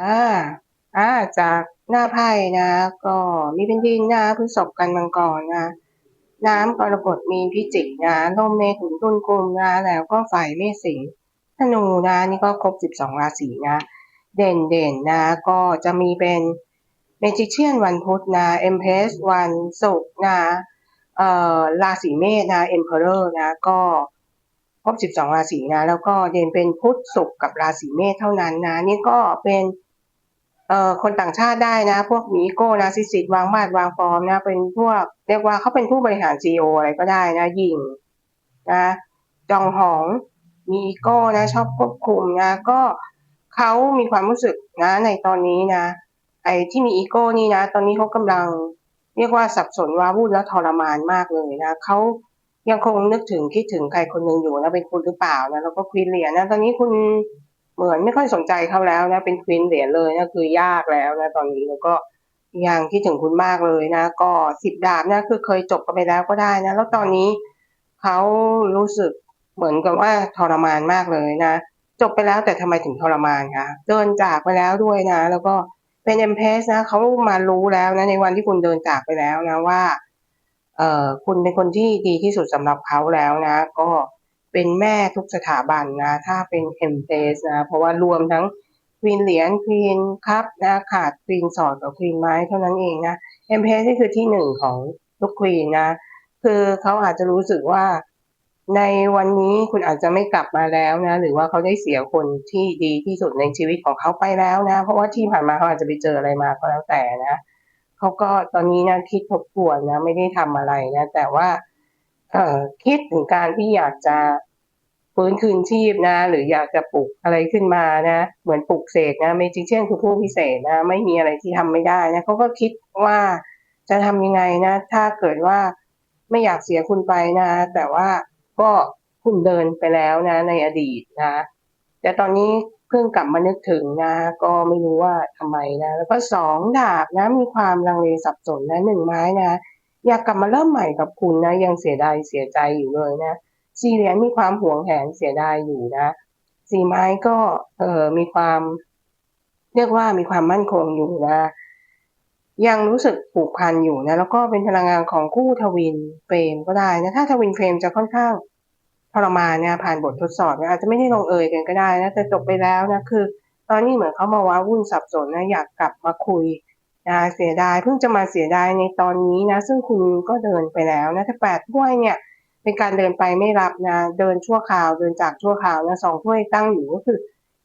อ่า อ่า จากหน้าไพ่นะ ก็มีเป็นดินนะพฤษภกันมังกรนะ น้ำกรกฎมีนพิจิกนะลมเมถุนตุลกุมนะ แล้วก็ไฟเมษสิงธนูนะนี่ก็ครบ12ราศีนะ เด่นเด่นนะ ก็จะมีเป็นเมจิเชียนวันพุธนะเอ็มเพสวันศุกร์นะเอ่อราศีเมษนะเอ็มเพอเรอร์นะ ก็ครบ 12 ราศีนะ แล้วก็เด่นเป็นพุธศุกร์กับราศีเมษเท่านั้นนะ นี่ก็เป็น เอ่อคนต่างชาติได้นะ พวกมีโก้นาซิสิตวางมาดวางฟอร์มนะเป็นพวกเรียกว่าเขาเป็นผู้บริหารซีออะไรก็ได้นะหญิงนะจองหองมีโก้นะ ชอบควบคุมนะ ก็เขามีความรู้สึกนะ ในตอนนี้นะ ไอ้ที่มีอีโก้นี่นะ ตอนนี้เขากำลังเรียกว่าสับสนว้าวุ่นและทรมานมากเลยนะเขายังคงนึกถึงคิดถึงใครคนหนึ่งอยู่นะเป็นคุณหรือเปล่านะแล้วก็ควีนเหรียญนะ ตอนนี้คุณ เหมือนไม่ค่อยสนใจเขาแล้วนะ เป็นควีนเหรียญเลยนะคือยากแล้วนะตอนนี้แล้วก็ยังคิดถึงคุณมากเลยนะ ก็สิบดาบนะคือเคยจบกันไปแล้วก็ได้นะ แล้วตอนนี้เขารู้สึกเหมือนกับว่าทรมานมากเลยนะ จบไปแล้วแต่ทำไมถึงทรมานคะเดินจากไปแล้วด้วยนะ แล้วก็เป็นเอ็มเพสนะเขามารู้แล้วนะในวันที่คุณเดินจากไปแล้วนะว่า เอ่อคุณเป็นคนที่ดีที่สุดสำหรับเขาแล้วนะ ก็ เป็นแม่ทุกสถาบันนะ ถ้าเป็นเอ็มเพสนะ เพราะว่ารวมทั้งควีนเหรียญควีนคัพนะขาดควีนสอดกับควีนไม้เท่านั้นเองนะเอ็มเพสนี่คือที่หนึ่งของทุกควีนนะ คือเขาอาจจะรู้สึกว่าในวันนี้คุณอาจจะไม่กลับมาแล้วนะ หรือว่าเขาได้เสียคนที่ดีที่สุดในชีวิตของเขาไปแล้วนะ เพราะว่าที่ผ่านมาเขาอาจจะไปเจออะไรมาก็แล้วแต่นะเขาก็ตอนนี้นะคิดทบทวนนะ ไม่ได้ทำอะไรนะ แต่ว่า คิดถึงการที่อยากจะฟื้นคืนชีพนะ หรืออยากจะปลุกอะไรขึ้นมานะ เหมือนปลุกเสกนะเมจิเชียนคือผู้พิเศษนะ ไม่มีอะไรที่ทำไม่ได้นะเขาก็คิดว่าจะทำยังไงนะ ถ้าเกิดว่าไม่อยากเสียคุณไปนะ แต่ว่าก็คุณเดินไปแล้วนะ ในอดีตนะ แต่ตอนนี้เพิ่งกลับมานึกถึงนะ ก็ไม่รู้ว่าทำไมนะ แล้วก็สองดาบนะมีความลังเลสับสนนะหนึ่งไม้นะ อยากกลับมาเริ่มใหม่กับคุณนะ ยังเสียดายเสียใจอยู่เลยนะสี่เหรียญมีความหวงแหนเสียดายอยู่นะสี่ไม้ก็เออมีความ เรียกว่ามีความมั่นคงอยู่นะ ยังรู้สึกผูกพันอยู่นะ แล้วก็เป็นพลังงานของคู่ทวินเฟรมก็ได้นะถ้าทวินเฟรมจะค่อนข้างทรมานเนี่ยผ่านบททดสอบนะอาจจะไม่ได้ลงเอยกันก็ได้นะแต่จบไปแล้วนะคือ ตอนนี้เหมือนเขามาว้าวุ่นสับสนนะอยากกลับมาคุย นะเสียดายเพิ่งจะมาเสียดายในตอนนี้นะ ซึ่งคุณก็เดินไปแล้วนะถ้าแปดถ้วยเนี่ยเป็นการเดินไปไม่รับนะ เดินชั่วคราวเดินจากชั่วคราวนะสองถ้วยตั้งอยู่ก็คือ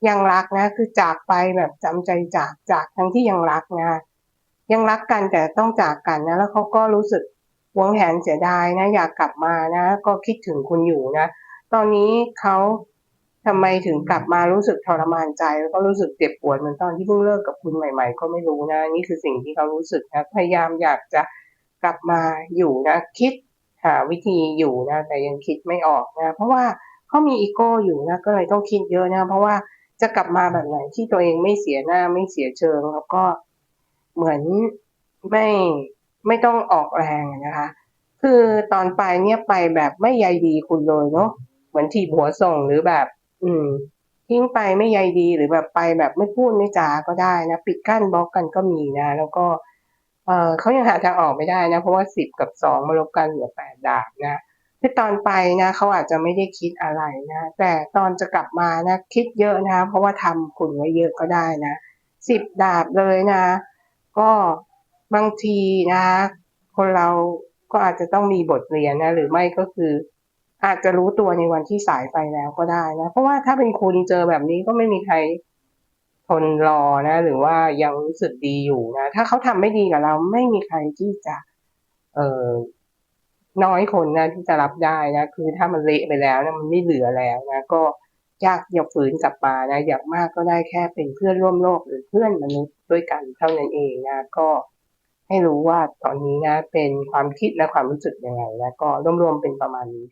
ยังรักนะ คือจากไปแบบจำใจจากจากทั้งที่ยังรักนะ ยังรักกันแต่ต้องจากกันนะ แล้วเขาก็รู้สึกหวงแหนเสียดายนะ อยากกลับมานะ ก็คิดถึงคุณอยู่นะ ตอนนี้เขา ทำไมถึงกลับมารู้สึกทรมานใจ แล้วก็รู้สึกเจ็บปวดเหมือนตอนที่เพิ่งเลิกกับคุณใหม่ ๆ ก็ไม่รู้นะนี่คือสิ่งที่เขารู้สึกนะพยายามอยากจะกลับมาอยู่นะ คิดหาวิธีอยู่นะแต่ยังคิดไม่ออกนะเพราะว่าเขามีอีโก้อยู่นะก็เลยต้องคิดเยอะนะ เพราะว่าจะกลับมาแบบไหนที่ตัวเองไม่เสียหน้าไม่เสียเชิง แล้วก็เหมือนไม่ไม่ต้องออกแรงนะคะ คือตอนไปเนี่ยไปแบบไม่ใยดีคุณเลยเนาะเหมือนถีบหัวส่งหรือแบบ อืม ทิ้งไปไม่ใยดีหรือแบบไปแบบไม่พูดไม่จาก็ได้นะปิดกั้นบล็อกกันก็มีนะ แล้วก็ เออเขายังหาทางออกไม่ได้นะ เพราะว่าสิบกับสองมารบกันเหลือแปดดาบนะคือตอนไปนะเขาอาจจะไม่ได้คิดอะไรนะ แต่ตอนจะกลับมานะ คิดเยอะนะ เพราะว่าทำคุณไว้เยอะก็ได้นะสิบดาบเลยนะ ก็บางทีนะ คนเราก็อาจจะต้องมีบทเรียนนะ หรือไม่ก็คือ อาจจะรู้ตัวในวันที่สายไปแล้วก็ได้นะ เพราะว่าถ้าเป็นคุณเจอแบบนี้ก็ไม่มีใครทนรอนะ หรือว่ายังรู้สึกดีอยู่นะ ถ้าเขาทำไม่ดีกับเราไม่มีใครที่จะ เออน้อยคนนะที่จะรับได้นะ คือถ้ามันเละไปแล้วนะมันไม่เหลือแล้วนะก็ยากจะฝืนกลับมานะอย่างมากก็ได้แค่เป็นเพื่อนร่วมโลกหรือเพื่อนมนุษย์ด้วยกันเท่านั้นเองนะ ก็ให้รู้ว่าตอนนี้นะ เป็นความคิดและความรู้สึกยังไงนะก็รวมๆเป็นประมาณนี้